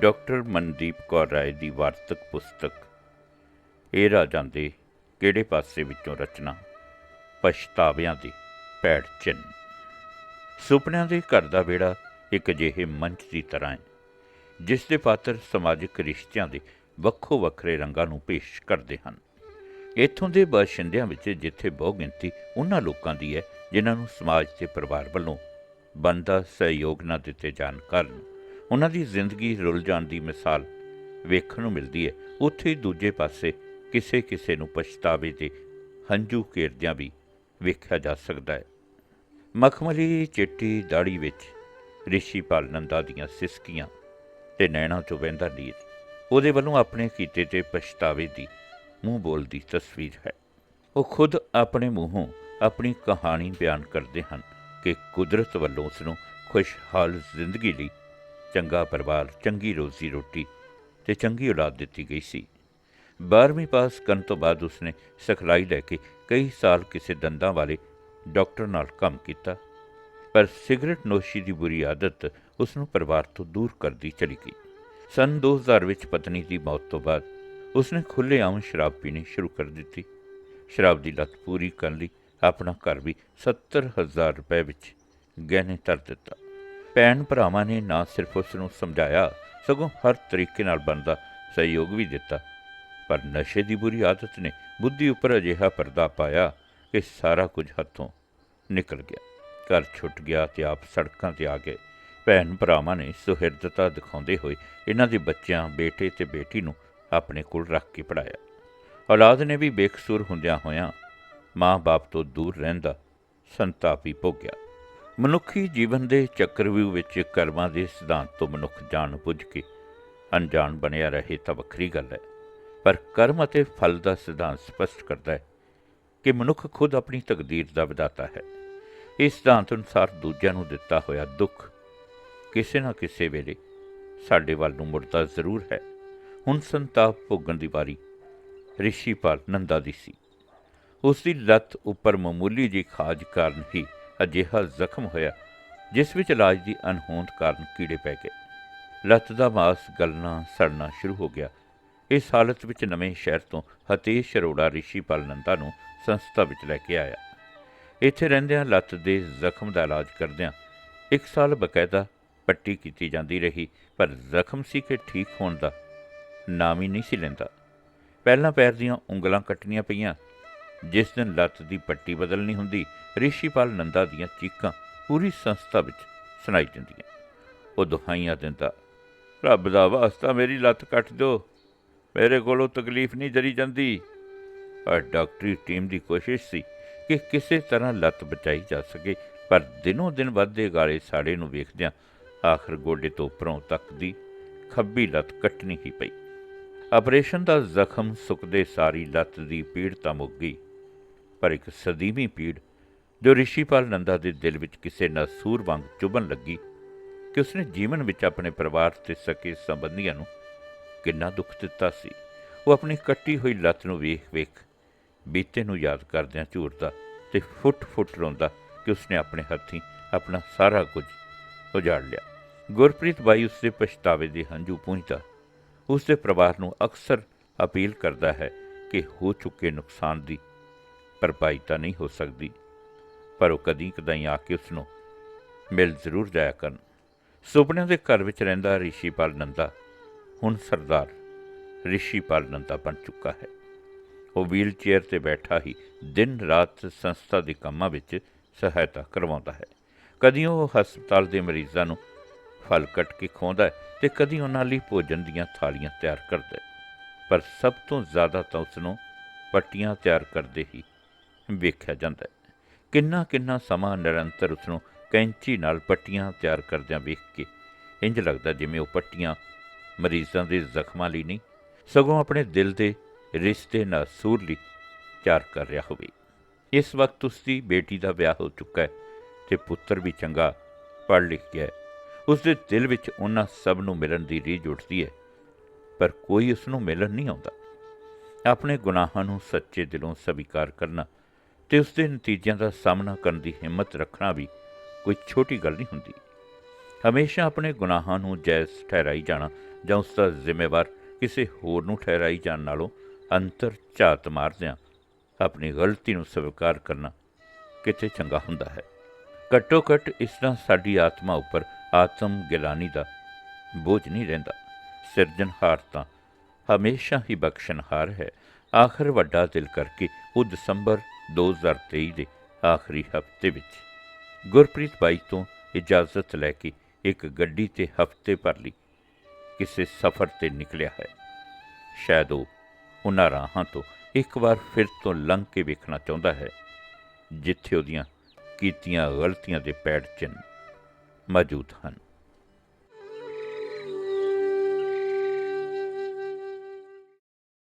Doctor Mandeep Kaur Rai ਦੀ ਵਾਰਤਕ ਪੁਸਤਕ, ਇਹ ਰਾਜਾਂ ਦੇ ਕਿਹੜੇ ਪਾਸੇ ਵਿੱਚੋਂ ਰਚਨਾ? ਪਛਤਾਵਿਆਂ ਦੀ ਪੈੜ ਚਿੰਨ ਸੁਪਨਿਆਂ ਦੇ ਘਰ ਦਾ ਵਿਹੜਾ ਇੱਕ ਅਜਿਹੇ ਮੰਚ ਦੀ ਤਰ੍ਹਾਂ ਹੈ, ਜਿਸ ਦੇ ਪਾਤਰ ਸਮਾਜਿਕ ਰਿਸ਼ਤਿਆਂ ਦੇ ਵੱਖੋ ਵੱਖਰੇ ਰੰਗਾਂ ਨੂੰ ਪੇਸ਼ ਕਰਦੇ ਹਨ। ਇੱਥੋਂ ਦੇ ਬਾਸ਼ਿੰਦਿਆਂ ਵਿੱਚ ਜਿੱਥੇ ਬਹੁ ਗਿਣਤੀ ਉਹਨਾਂ ਲੋਕਾਂ ਦੀ ਹੈ, ਜਿਨ੍ਹਾਂ ਨੂੰ ਸਮਾਜ ਤੇ ਪਰਿਵਾਰ ਵੱਲੋਂ ਬੰਦਾ ਸਹਿਯੋਗ ਨਾ ਦਿੱਤੇ ਜਾਣ ਕਾਰਨ ਉਹਨਾਂ ਦੀ ਜ਼ਿੰਦਗੀ ਰੁੱਲ ਜਾਣ ਦੀ ਮਿਸਾਲ ਵੇਖਣ ਨੂੰ ਮਿਲਦੀ ਹੈ। ਉੱਥੇ ਹੀ ਦੂਜੇ ਪਾਸੇ ਕਿਸੇ ਕਿਸੇ ਨੂੰ ਪਛਤਾਵੇ ਤੇ ਹੰਝੂ ਕੇਰਦਿਆਂ ਵੀ ਵੇਖਿਆ ਜਾ ਸਕਦਾ ਹੈ। ਮਖਮਲੀ ਚਿੱਟੀ ਦਾੜੀ ਵਿੱਚ ਰਿਸ਼ੀ ਪਾਲ ਨੰਦਾ ਦੀਆਂ ਸਿਸਕੀਆਂ ਤੇ ਨੈਣਾ ਚੋਂ ਵਹਿੰਦਾ ਨੀਰ, ਉਹਦੇ ਵੱਲੋਂ ਆਪਣੇ ਕੀਤੇ ਤੇ ਪਛਤਾਵੇ ਦੀ ਮੂੰਹ ਬੋਲਦੀ ਤਸਵੀਰ ਹੈ। ਉਹ ਖੁਦ ਆਪਣੇ ਮੂੰਹੋਂ ਆਪਣੀ ਕਹਾਣੀ ਬਿਆਨ ਕਰਦੇ ਹਨ ਕਿ ਕੁਦਰਤ ਵੱਲੋਂ ਉਸ ਨੂੰ ਖੁਸ਼ਹਾਲ ਜ਼ਿੰਦਗੀ ਲਈ ਚੰਗਾ ਪਰਿਵਾਰ, ਚੰਗੀ ਰੋਜ਼ੀ ਰੋਟੀ ਤੇ ਚੰਗੀ ਔਲਾਦ ਦਿੱਤੀ ਗਈ ਸੀ। 12ਵੀਂ ਪਾਸ ਕਰਨ ਤੋਂ ਬਾਅਦ ਉਸਨੇ ਸਿਖਲਾਈ ਲੈ ਕੇ ਕਈ ਸਾਲ ਕਿਸੇ ਦੰਦਾਂ ਵਾਲੇ ਡਾਕਟਰ ਨਾਲ ਕੰਮ ਕੀਤਾ, ਪਰ ਸਿਗਰਟ ਨੋਸ਼ੀ ਦੀ ਬੁਰੀ ਆਦਤ ਉਸ ਨੂੰ ਪਰਿਵਾਰ ਤੋਂ ਦੂਰ ਕਰਦੀ ਚਲੀ ਗਈ। ਸਨ 2000 ਵਿੱਚ ਪਤਨੀ ਦੀ ਮੌਤ ਤੋਂ ਬਾਅਦ ਉਸਨੇ ਖੁੱਲ੍ਹੇਆਮ ਸ਼ਰਾਬ ਪੀਣੀ ਸ਼ੁਰੂ ਕਰ ਦਿੱਤੀ। ਸ਼ਰਾਬ ਦੀ ਲਤ ਪੂਰੀ ਕਰਨ ਲਈ ਆਪਣਾ ਘਰ ਵੀ 70000 ਰੁਪਏ ਵਿੱਚ ਗਹਿਣੇ ਧਰ ਦਿੱਤਾ। ਭੈਣ ਭਰਾਵਾਂ ਨੇ ਨਾ ਸਿਰਫ ਉਸ ਨੂੰ ਸਮਝਾਇਆ, ਸਗੋਂ ਹਰ ਤਰੀਕੇ ਨਾਲ ਬਣਦਾ ਸਹਿਯੋਗ ਵੀ ਦਿੱਤਾ। ਪਰ ਨਸ਼ੇ ਦੀ ਬੁਰੀ ਆਦਤ ਨੇ ਬੁੱਧੀ ਉੱਪਰ ਅਜਿਹਾ ਪਰਦਾ ਪਾਇਆ ਕਿ ਸਾਰਾ ਕੁਝ ਹੱਥੋਂ ਨਿਕਲ ਗਿਆ। ਘਰ ਛੁੱਟ ਗਿਆ ਤੇ ਆਪ ਸੜਕਾਂ ਤੇ ਆ ਗਏ। ਭੈਣ ਭਰਾਵਾਂ ਨੇ ਸੁਹਿਰਦਤਾ ਦਿਖਾਉਂਦੇ ਹੋਏ ਇਹਨਾਂ ਦੇ ਬੱਚਿਆਂ, ਬੇਟੇ ਤੇ ਬੇਟੀ ਨੂੰ ਆਪਣੇ ਕੋਲ ਰੱਖ ਕੇ ਪੜਾਇਆ ਔਲਾਦ ਨੇ ਵੀ ਬੇਕਸੂਰ ਹੁੰਦਿਆਂ ਹੋਇਆਂ ਮਾਂ-ਬਾਪ ਤੋਂ ਦੂਰ ਰਹਿੰਦਾ ਵੀ ਭੋਗਿਆ। ਮਨੁੱਖੀ ਜੀਵਨ ਦੇ ਚੱਕਰਵਿਊਹ ਵਿੱਚ ਕਰਮਾਂ ਦੇ ਸਿਧਾਂਤ ਤੋਂ ਮਨੁੱਖ ਜਾਣ ਬੁੱਝ ਕੇ ਅਣਜਾਣ ਬਣਿਆ ਰਹੇ ਤਾਂ ਵੱਖਰੀ ਗੱਲ ਹੈ। ਪਰ ਕਰਮ ਅਤੇ ਫਲ ਦਾ ਸਿਧਾਂਤ ਸਪਸ਼ਟ ਕਰਦਾ ਹੈ ਕਿ ਮਨੁੱਖ ਖੁਦ ਆਪਣੀ ਤਕਦੀਰ ਦਾ ਵਿਦਾਤਾ ਹੈ। ਇਸ ਸਿਧਾਂਤ ਅਨੁਸਾਰ ਦੂਜਿਆਂ ਨੂੰ ਦਿੱਤਾ ਹੋਇਆ ਦੁੱਖ ਕਿਸੇ ਨਾ ਕਿਸੇ ਵੇਲੇ ਸਾਡੇ ਵੱਲ ਨੂੰ ਮੁੜਦਾ ਜ਼ਰੂਰ ਹੈ। ਹੁਣ ਸੰਤਾਪ ਭੋਗਣ ਦੀ ਵਾਰੀ ਰਿਸ਼ੀਪਾਲ ਨੰਦਾ ਦੀ ਸੀ। ਉਸ ਦੀ ਲੱਤ ਉੱਪਰ ਮਾਮੂਲੀ ਜਿਹੀ ਖਾਜ ਕਾਰਨ ਹੀ ਅਜਿਹਾ ਜ਼ਖਮ ਹੋਇਆ, ਜਿਸ ਵਿੱਚ ਇਲਾਜ ਦੀ ਅਣਹੋਂਦ ਕਾਰਨ ਕੀੜੇ ਪੈ ਗਏ। ਲੱਤ ਦਾ ਮਾਸ, ਗਲਣਾ, ਸੜਨਾ ਸ਼ੁਰੂ ਹੋ ਗਿਆ। ਇਸ ਹਾਲਤ ਵਿੱਚ ਨਵੇਂ ਸ਼ਹਿਰ ਤੋਂ ਹਤੇਸ਼ ਅਰੋੜਾ ਰਿਸ਼ੀਪਾਲ ਨੰਦਾ ਨੂੰ ਸੰਸਥਾ ਵਿੱਚ ਲੈ ਕੇ ਆਇਆ। ਇੱਥੇ ਰਹਿੰਦਿਆਂ ਲੱਤ ਦੇ ਜ਼ਖਮ ਦਾ ਇਲਾਜ ਕਰਦਿਆਂ ਇੱਕ ਸਾਲ ਬਕਾਇਦਾ ਪੱਟੀ ਕੀਤੀ ਜਾਂਦੀ ਰਹੀ, ਪਰ ਜ਼ਖਮ ਸੀ ਕਿ ਠੀਕ ਹੋਣ ਦਾ ਨਾਮ ਹੀ ਨਹੀਂ ਸੀ ਲੈਂਦਾ। ਪਹਿਲਾਂ ਪੈਰ ਦੀਆਂ ਉਂਗਲਾਂ ਕੱਟਣੀਆਂ ਪਈਆਂ ਜਿਸ ਦਿਨ ਲੱਤ ਦੀ ਪੱਟੀ ਬਦਲਣੀ ਹੁੰਦੀ, ਰਿਸ਼ੀਪਾਲ ਨੰਦਾ ਦੀਆਂ ਚੀਕਾਂ ਪੂਰੀ ਸੰਸਥਾ ਵਿੱਚ ਸੁਣਾਈ ਦਿੰਦੀਆਂ। ਉਹ ਦੁਹਾਈਆਂ ਦਿੰਦਾ, ਰੱਬ ਦਾ ਵਾਸਤਾ ਮੇਰੀ ਲੱਤ ਕੱਟ ਦਿਓ, ਮੇਰੇ ਕੋਲੋਂ ਤਕਲੀਫ ਨਹੀਂ ਜਰੀ ਜਾਂਦੀ। ਪਰ ਡਾਕਟਰੀ ਟੀਮ ਦੀ ਕੋਸ਼ਿਸ਼ ਸੀ ਕਿ ਕਿਸੇ ਤਰ੍ਹਾਂ ਲੱਤ ਬਚਾਈ ਜਾ ਸਕੇ, ਪਰ ਦਿਨੋਂ ਦਿਨ ਵੱਧਦੇ ਗਾਲੇ ਸਾੜੇ ਨੂੰ ਵੇਖਦਿਆਂ ਆਖਰ ਗੋਡੇ ਤੋਂ ਉੱਪਰੋਂ ਤੱਕ ਦੀ ਖੱਬੀ ਲੱਤ ਕੱਟਣੀ ਹੀ ਪਈ। ਆਪਰੇਸ਼ਨ ਦਾ ਜ਼ਖਮ ਸੁੱਕਦੇ ਸਾਰੀ ਲੱਤ ਦੀ ਪੀੜ ਤਾਂ ਮੁੱਕ ਗਈ। ਪਰ ਇੱਕ ਸਦੀਵੀ ਪੀੜ ਜੋ ਰਿਸ਼ੀਪਾਲ ਨੰਦਾ ਦੇ ਦਿਲ ਵਿੱਚ ਕਿਸੇ ਨਸੂਰ ਵਾਂਗ ਚੁਭਣ ਲੱਗੀ ਕਿ ਉਸਨੇ ਜੀਵਨ ਵਿੱਚ ਆਪਣੇ ਪਰਿਵਾਰ ਤੇ ਸਕੇ ਸੰਬੰਧੀਆਂ ਨੂੰ ਕਿੰਨਾ ਦੁੱਖ ਦਿੱਤਾ ਸੀ। ਉਹ ਆਪਣੀ ਕੱਟੀ ਹੋਈ ਲੱਤ ਨੂੰ ਵੇਖ-ਵੇਖ ਬੀਤੇ ਨੂੰ ਯਾਦ ਕਰਦਿਆਂ ਝੂਰਦਾ ਤੇ ਫੁੱਟ-ਫੁੱਟ ਰੋਂਦਾ ਕਿ ਉਸਨੇ ਆਪਣੇ ਹੱਥੀਂ ਆਪਣਾ ਸਾਰਾ ਕੁਝ ਉਜਾੜ ਲਿਆ। ਗੁਰਪ੍ਰੀਤ ਬਾਈ ਉਸਦੇ ਪਛਤਾਵੇ ਦੇ ਹੰਝੂ ਪੂੰਝਦਾ ਉਸਦੇ ਪਰਿਵਾਰ ਨੂੰ ਅਕਸਰ ਅਪੀਲ ਕਰਦਾ ਹੈ ਕਿ ਹੋ ਚੁੱਕੇ ਨੁਕਸਾਨ ਦੀ ਭਰਪਾਈ ਤਾਂ ਨਹੀਂ ਹੋ ਸਕਦੀ। ਪਰ ਉਹ ਕਦੀ ਕਦਾਈ ਆ ਕੇ ਉਸ ਨੂੰ ਮਿਲ ਜ਼ਰੂਰ ਜਾਇਆ ਕਰਨ। ਸੁਪਨਿਆਂ ਦੇ ਘਰ ਵਿੱਚ ਰਹਿੰਦਾ ਰਿਸ਼ੀਪਾਲ ਨੰਦਾ ਹੁਣ ਸਰਦਾਰ ਰਿਸ਼ੀਪਾਲ ਨੰਦਾ ਬਣ ਚੁੱਕਾ ਹੈ। ਉਹ ਵੀਲ ਚੇਅਰ ਤੇ ਬੈਠਾ ਹੀ ਦਿਨ ਰਾਤ ਸੰਸਥਾ ਦੇ ਕੰਮਾਂ ਵਿੱਚ ਸਹਾਇਤਾ ਕਰਵਾਉਂਦਾ ਹੈ। ਕਦੀ ਉਹ ਹਸਪਤਾਲ ਦੇ ਮਰੀਜ਼ਾਂ ਨੂੰ ਫਲ ਕੱਟ ਕੇ ਖਵਾਉਂਦਾ ਹੈ ਤੇ ਕਦੀ ਉਹਨਾਂ ਲਈ ਭੋਜਨ ਦੀਆਂ ਥਾਲੀਆਂ ਤਿਆਰ ਕਰਦਾ ਪਰ ਸਭ ਤੋਂ ਜ਼ਿਆਦਾ ਤਾਂ ਉਸ ਨੂੰ ਪੱਟੀਆਂ ਤਿਆਰ ਕਰਦੇ ਹੀ ਵੇਖਿਆ ਜਾਂਦਾ ਹੈ। ਕਿੰਨਾ ਕਿੰਨਾ ਸਮਾਂ ਨਿਰੰਤਰ ਉਸ ਨੂੰ ਕੈਂਚੀ ਨਾਲ ਪੱਟੀਆਂ ਤਿਆਰ ਕਰਦਿਆਂ ਵੇਖ ਕੇ ਇੰਜ ਲੱਗਦਾ ਜਿਵੇਂ ਉਹ ਪੱਟੀਆਂ ਮਰੀਜ਼ਾਂ ਦੇ ਜ਼ਖਮਾਂ ਲਈ ਨਹੀਂ, ਸਗੋਂ ਆਪਣੇ ਦਿਲ ਦੇ ਰਿਸ਼ਤੇ ਨਾਲ ਸੂਰ ਲਈ ਤਿਆਰ ਕਰ ਰਿਹਾ ਹੋਵੇ। ਇਸ ਵਕਤ ਉਸ ਦੀ ਬੇਟੀ ਦਾ ਵਿਆਹ ਹੋ ਚੁੱਕਾ ਹੈ ਤੇ ਪੁੱਤਰ ਵੀ ਚੰਗਾ ਪੜ੍ਹ ਲਿਖ ਗਿਆ ਹੈ। ਉਸ ਦੇ ਦਿਲ ਵਿੱਚ ਉਹਨਾਂ ਸਭ ਨੂੰ ਮਿਲਣ ਦੀ ਰੀਝ ਉੱਠਦੀ ਹੈ, ਪਰ ਕੋਈ ਉਸ ਨੂੰ ਮਿਲਣ ਨਹੀਂ ਆਉਂਦਾ। ਆਪਣੇ ਗੁਨਾਹਾਂ ਨੂੰ ਸੱਚੇ ਦਿਲੋਂ ਸਵੀਕਾਰ ਕਰਨਾ ਤੇ ਉਸ ਦੇ ਨਤੀਜਿਆਂ ਦਾ ਸਾਹਮਣਾ ਕਰਨ ਦੀ ਹਿੰਮਤ ਰੱਖਣਾ ਵੀ ਕੋਈ ਛੋਟੀ ਗੱਲ ਨਹੀਂ ਹੁੰਦੀ। ਹਮੇਸ਼ਾ ਆਪਣੇ ਗੁਨਾਹਾਂ ਨੂੰ ਜਾਇਜ਼ ਠਹਿਰਾਈ ਜਾਣਾ ਜਾਂ ਉਸ ਦਾ ਜ਼ਿੰਮੇਵਾਰ ਕਿਸੇ ਹੋਰ ਨੂੰ ਠਹਿਰਾਈ ਜਾਣ ਨਾਲੋਂ ਅੰਤਰ ਝਾਤ ਮਾਰਦਿਆਂ ਆਪਣੀ ਗਲਤੀ ਨੂੰ ਸਵੀਕਾਰ ਕਰਨਾ ਕਿਤੇ ਚੰਗਾ ਹੁੰਦਾ ਹੈ। ਘੱਟੋ ਘੱਟ ਇਸ ਨਾਲ ਸਾਡੀ ਆਤਮਾ ਉੱਪਰ ਆਤਮ ਗਿਲਾਨੀ ਦਾ ਬੋਝ ਨਹੀਂ ਰਹਿੰਦਾ। ਸਿਰਜਣਹਾਰ ਤਾਂ ਹਮੇਸ਼ਾ ਹੀ ਬਖਸ਼ਣਹਾਰ ਹੈ। ਆਖਰ ਵੱਡਾ ਦਿਲ ਕਰਕੇ ਉਹ ਦਸੰਬਰ 2023 ਦੇ ਆਖਰੀ ਹਫ਼ਤੇ ਵਿੱਚ। ਗੁਰਪ੍ਰੀਤ ਬਾਈ ਤੋਂ ਇਜਾਜ਼ਤ ਲੈ ਕੇ ਇੱਕ ਗੱਡੀ ਤੇ ਹਫ਼ਤੇ ਭਰ ਲਈ ਕਿਸੇ ਸਫ਼ਰ ਤੇ ਨਿਕਲਿਆ ਹੈ। ਸ਼ਾਇਦ ਉਹ ਉਹਨਾਂ ਰਾਹਾਂ ਤੋਂ ਇੱਕ ਵਾਰ ਫਿਰ ਤੋਂ ਲੰਘ ਕੇ ਵੇਖਣਾ ਚਾਹੁੰਦਾ ਹੈ, ਜਿੱਥੇ ਉਹਦੀਆਂ ਕੀਤੀਆਂ ਗਲਤੀਆਂ ਦੇ ਪੈੜ ਚਿੰਨ੍ਹ ਮੌਜੂਦ ਹਨ।